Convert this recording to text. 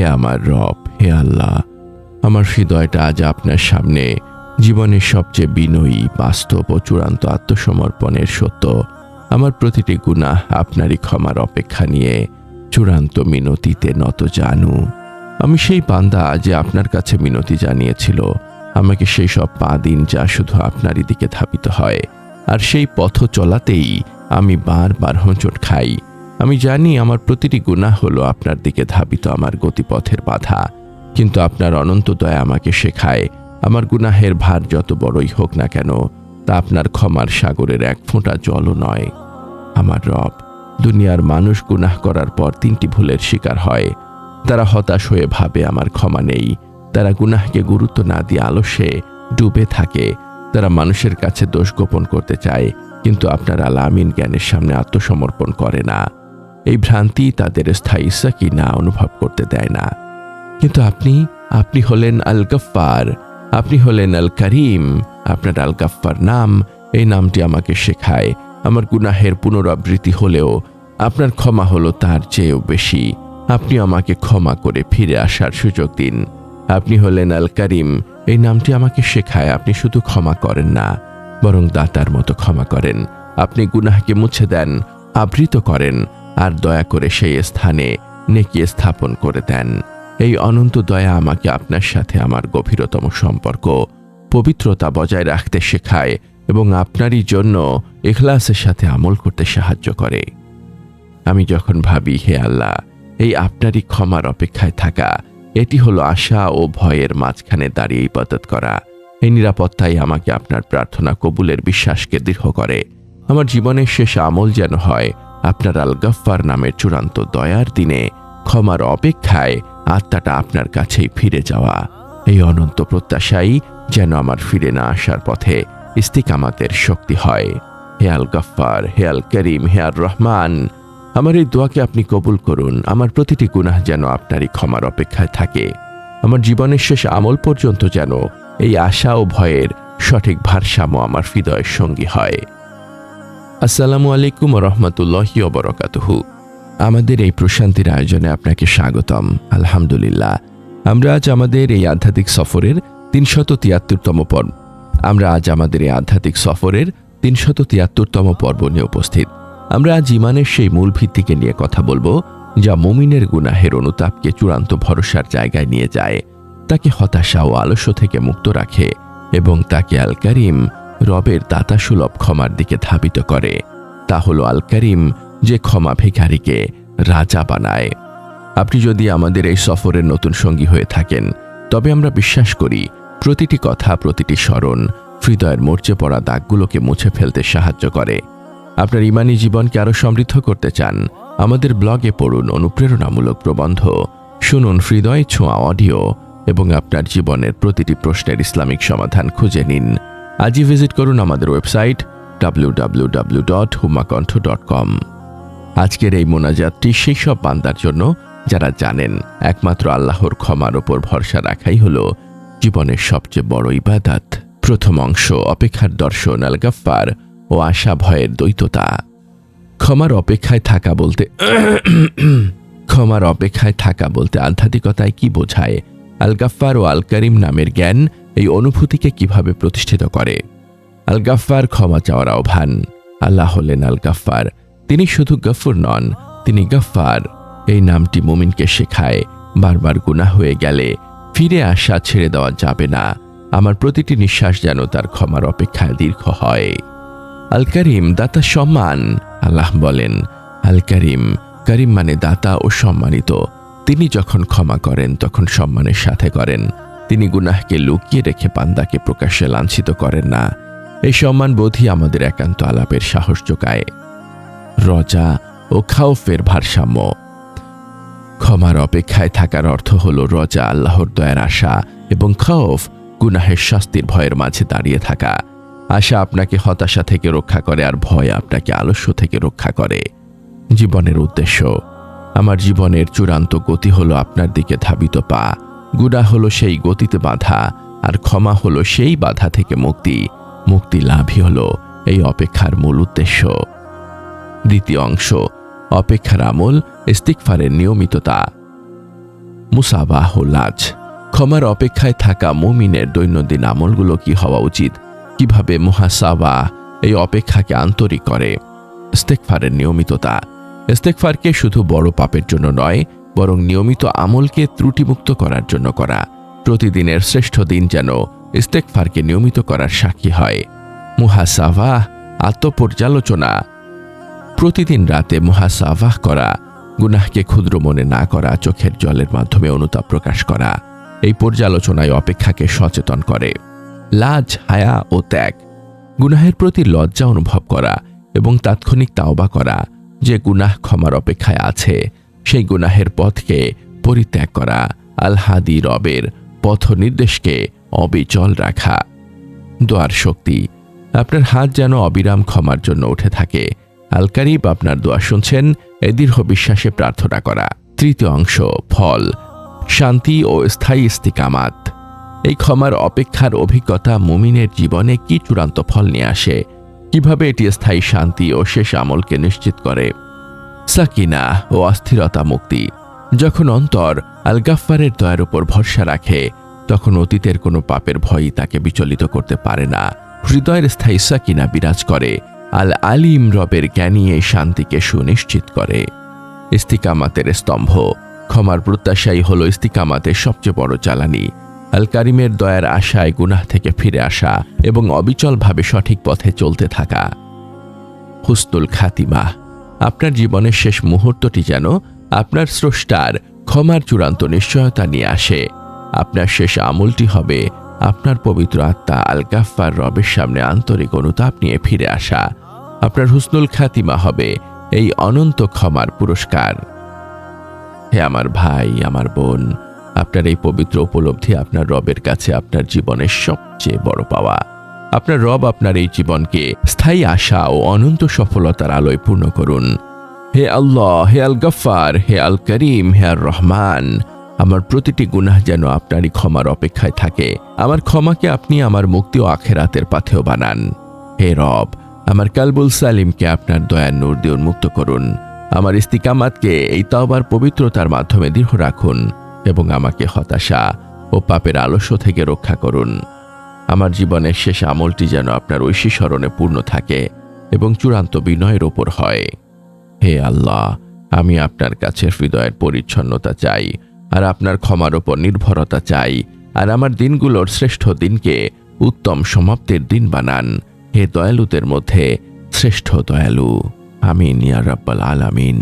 হে আমার রব, হে আল্লাহ, আমার হৃদয়টা আজ আপনার সামনে। জীবনের সবচেয়ে বিনয়ী, বাস্তব ও চূড়ান্ত আত্মসমর্পণের সত্য। আমার প্রতিটি গুনাহ আপনারই ক্ষমার অপেক্ষা নিয়ে চূড়ান্ত মিনতিতে নত জানু। আমি সেই বান্দা যে আপনার কাছে মিনতি জানিয়েছিল। আমাকে সেই সব পা দিন যা শুধু আপনারই দিকে ধাবিত হয়। আর সেই পথ চলাতেই আমি বারবার হোঁচট খাই। আমি জানি আমার প্রতিটি গুনাহ হলো আপনার দিকে ধাবিত আমার গতিপথের বাধা, কিন্তু আপনার অনন্ত দয়া আমাকে শেখায়, আমার গুনাহের ভার যত বড়ই হোক না কেন, তা আপনার ক্ষমার সাগরের এক ফোঁটা জলও নয়। আমার রব, দুনিয়ার মানুষ গুনাহ করার পর তিনটি ভুলের শিকার হয়। তারা হতাশ হয়ে ভাবে আমার ক্ষমা নেই। তারা গুনাহকে গুরুত্ব না দিয়ে আলস্যে ডুবে থাকে। তারা মানুষের কাছে দোষ গোপন করতে চায়, কিন্তু আপনার আলামিন জ্ঞানের সামনে আত্মসমর্পণ করে না। এই ভ্রান্তি তাদের স্থায়ী সাকিনা অনুভব করতে দেয় না। কিন্তু আপনি আপনি হলেন আল গফ্ফার আপনি হলেন আল করিম আপনার আল গফ্ফার নাম, এই নামটি আমাকে শেখায়। আমার গুনাহের পুনরাবৃত্তি হলেও আপনার ক্ষমা হলো তার চেয়েও বেশি। আপনি আমাকে ক্ষমা করে ফিরে আসার সুযোগ দিন। আপনি হলেন আল করিম এই নামটি আমাকে শেখায়, আপনি শুধু ক্ষমা করেন না, বরং দাতার মতো ক্ষমা করেন। আপনি গুনাহকে মুছে দেন, আবৃত করেন আর দয়া করে সেই স্থানে নেকি স্থাপন করে দেন। এই অনন্ত দয়া আমাকে আপনার সাথে আমার গভীরতম সম্পর্ক, পবিত্রতা বজায় রাখতে শেখায় এবং আপনারই জন্য এখলাসের সাথে আমল করতে সাহায্য করে। আমি যখন ভাবি, হে আল্লাহ, এই আপনারই ক্ষমার অপেক্ষায় থাকা, এটি হলো আশা ও ভয়ের মাঝখানে দাঁড়িয়ে ইবাদত করা। এই নিরাপত্তাই আমাকে আপনার প্রার্থনা কবুলের বিশ্বাসকে দৃঢ় করে। আমার জীবনের শেষ আমল যেন হয় আপনার আল গফ্ফার নামের চূড়ান্ত দয়ার দিনে ক্ষমার অপেক্ষায় আত্মাটা আপনার কাছেই ফিরে যাওয়া। এই অনন্ত প্রত্যাশাই যেন আমার ফিরে না আসার পথে ইস্তিকামাতের শক্তি হয়। হে আল গফ্ফার হে আল করিম হে রহমান আমার এই দোয়াকে আপনি কবুল করুন। আমার প্রতিটি গুনাহ যেন আপনারই ক্ষমার অপেক্ষায় থাকে। আমার জীবনের শেষ আমল পর্যন্ত যেন এই আশা ও ভয়ের সঠিক ভারসাম্য আমার হৃদয়ের সঙ্গী হয়। আসসালামু আলাইকুম রহমতুল্লাহি অবরকাতহু আমাদের এই প্রশান্তির আয়োজনে আপনাকে স্বাগতম। আলহামদুলিল্লাহ। আমরা আজ আমাদের এই আধ্যাত্মিক সফরের তিনশত তিয়াত্তরতম পর্ব। আমরা আজ আমাদের এই আধ্যাত্মিক সফরের তিনশত তিয়াত্তরতম পর্ব নিয়ে উপস্থিত। আমরা আজ ইমানের সেই মূল ভিত্তিকে নিয়ে কথা বলব, যা মুমিনের গুনাহের অনুতাপকে চূড়ান্ত ভরসার জায়গায় নিয়ে যায়। তাকে হতাশা ও আলস্য থেকে মুক্ত রাখে এবং তাকে আল করিম রবের দাতাসুলভ ক্ষমার দিকে ধাবিত করে। তা হলো আল করিম যে ক্ষমা ভিখারিকে রাজা বানায়। আপনি যদি আমাদের এই সফরের নতুন সঙ্গী হয়ে থাকেন, তবে আমরা বিশ্বাস করি প্রতিটি কথা, প্রতিটি স্মরণ হৃদয়ের মরচে পড়া দাগগুলোকে মুছে ফেলতে সাহায্য করে। আপনার ইমানি জীবনকে আরও সমৃদ্ধ করতে চান, আমাদের ব্লগে পড়ুন অনুপ্রেরণামূলক প্রবন্ধ, শুনুন হৃদয় ছোঁয়া অডিও এবং আপনার জীবনের প্রতিটি প্রশ্নের ইসলামিক সমাধান খুঁজে নিন। আজই ভিজিট করুন আমাদের ওয়েবসাইট www.humakonth.com আজকের এই মোনাজাতটি সেই সব বান্দার জন্য যারা জানেন, একমাত্র আল্লাহর ক্ষমার ওপর ভরসা রাখাই হল জীবনের সবচেয়ে বড় ইবাদাত। প্রথম অংশ, অপেক্ষার দর্শন আল গাফফার ও আশা ভয়ের দ্বৈততা। ক্ষমার অপেক্ষায় থাকা বলতে ক্ষমার অপেক্ষায় থাকা বলতে আধ্যাত্মিকতায় কি বোঝায়? আল গাফফার ও আল করিম নামের জ্ঞান এই অনুভূতিকে কীভাবে প্রতিষ্ঠিত করে? আল গাফফার ক্ষমা চাওয়ার আহ্বান। আল্লাহ হলেন আল গাফফার তিনি শুধু গফুর নন, তিনি গফফার। এই নামটি মুমিনকে শেখায়, বারবার গুনাহ হয়ে গেলে। ফিরে আসা ছেড়ে দেওয়া যাবে না। আমার প্রতিটি নিঃশ্বাস যেন তার ক্ষমার অপেক্ষায় দীর্ঘ হয়। আল করিম দাতা সম্মান। আল্লাহ বলেন আল করিম করিম মানে দাতা ও সম্মানিত। তিনি যখন ক্ষমা করেন, তখন সম্মানের সাথে করেন। তিনি গুনাহকে লুকিয়ে রেখে পান্দাকে প্রকাশ্যে লাঞ্ছিত করেন না। এই সম্মান বোধই আমাদের একান্ত আলাপের সাহস যোগায়। রজা ও খাউফের ভারসাম্য। ক্ষমার অপেক্ষায় থাকার অর্থ হল রজা আল্লাহর দয়ার আশা এবং খাউফ গুনাহের শাস্তির ভয়ের মাঝে দাঁড়িয়ে থাকা। আশা আপনাকে হতাশা থেকে রক্ষা করে আর ভয় আপনাকে আলস্য থেকে রক্ষা করে। জীবনের উদ্দেশ্য, আমার জীবনের চূড়ান্ত গতি হলো আপনার দিকে ধাবিত পা। গুণা হলো সেই গতিতে বাধা আর ক্ষমা হলো সেই বাধা থেকে মুক্তি। মুক্তি লাভই হলো এই অপেক্ষার মূল উদ্দেশ্য। দ্বিতীয় অংশ, অপেক্ষার আমল ইস্তিকফারের নিয়মিততা। মুসাবাহ লাজ, ক্ষমার অপেক্ষায় থাকা মুমিনের দৈনন্দিন আমলগুলো কি হওয়া উচিত? কীভাবে মুহাসাবা এই অপেক্ষাকে আন্তরিক করে? ইস্তেকফারের নিয়মিততা ইস্তেকফারকে শুধু বড় পাপের জন্য নয় বরং নিয়মিত আমলকে ত্রুটিমুক্ত করার জন্য করা। প্রতিদিনের শ্রেষ্ঠ দিন যেন ইস্তেকফারকে নিয়মিত করার সাক্ষী হয়। মুহাসাভা আত্মপর্যালোচনা। প্রতিদিন রাতে মুহাসাভাহ করা, গুনাহকে ক্ষুদ্র মনে না করা, চোখের জলের মাধ্যমে অনুতাপ প্রকাশ করা, এই পর্যালোচনায় অপেক্ষাকে সচেতন করে। লাজ, হায়া ও ত্যাগ। গুনাহের প্রতি লজ্জা অনুভব করা এবং তাৎক্ষণিক তাওবা করা, যে গুনাহ ক্ষমার অপেক্ষায় আছে। সেই গুনাহের পথকে পরিত্যাগ করা, আলহাদি রবের পথ নির্দেশকে অবিচল রাখা। দোয়ার শক্তি, আপনার হাত যেন অবিরাম ক্ষমার জন্য উঠে থাকে। আলকারিব আপনার দোয়া শুনছেন, এ দীর্ঘ বিশ্বাসে প্রার্থনা করা। তৃতীয় অংশ, ফল, শান্তি ও স্থায়ী ইস্তিকামাত। এই ক্ষমার অপেক্ষার অভিজ্ঞতা মুমিনের জীবনে কি চূড়ান্ত ফল নিয়ে আসে? কীভাবে এটি স্থায়ী শান্তি ও শেষ আমলকে নিশ্চিত করে? সাকিনা ও অস্থিরতা মুক্তি। যখন অন্তর আল গাফফারের দয়ার উপর ভরসা রাখে, তখন অতীতের কোনো পাপের ভয়ই তাকে বিচলিত করতে পারে না। হৃদয়ের স্থায়ী সাকিনা বিরাজ করে আল আলিম রবের জ্ঞানী এই শান্তিকে সুনিশ্চিত করে। ইস্তিকামাতের স্তম্ভ, ক্ষমার প্রত্যাশাই হল ইস্তিকামাতের সবচেয়ে বড় জ্বালানি। আল কারিমের দয়ার আশায় গুনাহ থেকে ফিরে আসা এবং অবিচলভাবে সঠিক পথে চলতে থাকা। হুস্তুল খাতিমা আপনার জীবনের শেষ মুহূর্তটি যেন আপনার স্রষ্টার ক্ষমার চূড়ান্ত নিশ্চয়তা নিয়ে আসে। আপনার শেষ আমলটি হবে আপনার পবিত্র আত্মা আল রবের সামনে আন্তরিক অনুতাপ নিয়ে ফিরে আসা। আপনার হুসনুল খাতিমা হবে এই অনন্ত ক্ষমার পুরস্কার। হে আমার ভাই, আমার বোন, আপনার এই পবিত্র উপলব্ধি আপনার রবের কাছে আপনার জীবনের সবচেয়ে বড় পাওয়া। আপনার রব আপনার এই জীবনকে স্থায়ী আশা ও অনন্ত সফলতার আলোয় পূর্ণ করুন। হে আল্লাহ, হে আল গফার হে আল করিম হে আর রহমান আমার প্রতিটি গুনাহ যেন আপনারই ক্ষমার অপেক্ষায় থাকে। আমার ক্ষমাকে আপনি আমার মুক্তি ও আখেরাতের পাথেও বানান। হে রব, আমার কালবুল সালিমকে আপনার দয়ার নূর দিয়ে উন্মুক্ত করুন। আমার ইস্তিকামাতকে এই তাওবার পবিত্রতার মাধ্যমে দৃঢ় রাখুন এবং আমাকে হতাশা ও পাপের আলস্য থেকে রক্ষা করুন। আমার জীবনের শেষ আমলটি যেন আপনার ঐশী স্মরণে পূর্ণ থাকে এবং চূড়ান্ত বিনয়ের ওপর হয়। হে আল্লাহ, আমি আপনার কাছে হৃদয়ের পরিচ্ছন্নতা চাই, আর আপনার ক্ষমার ওপর নির্ভরতা চাই, আর আমার দিনগুলোর শ্রেষ্ঠ দিনকে উত্তম সমাপ্তির দিন বানান। হে দয়ালুদের মধ্যে শ্রেষ্ঠ দয়ালু। আমিন ইয়া রাব্বাল আলামিন।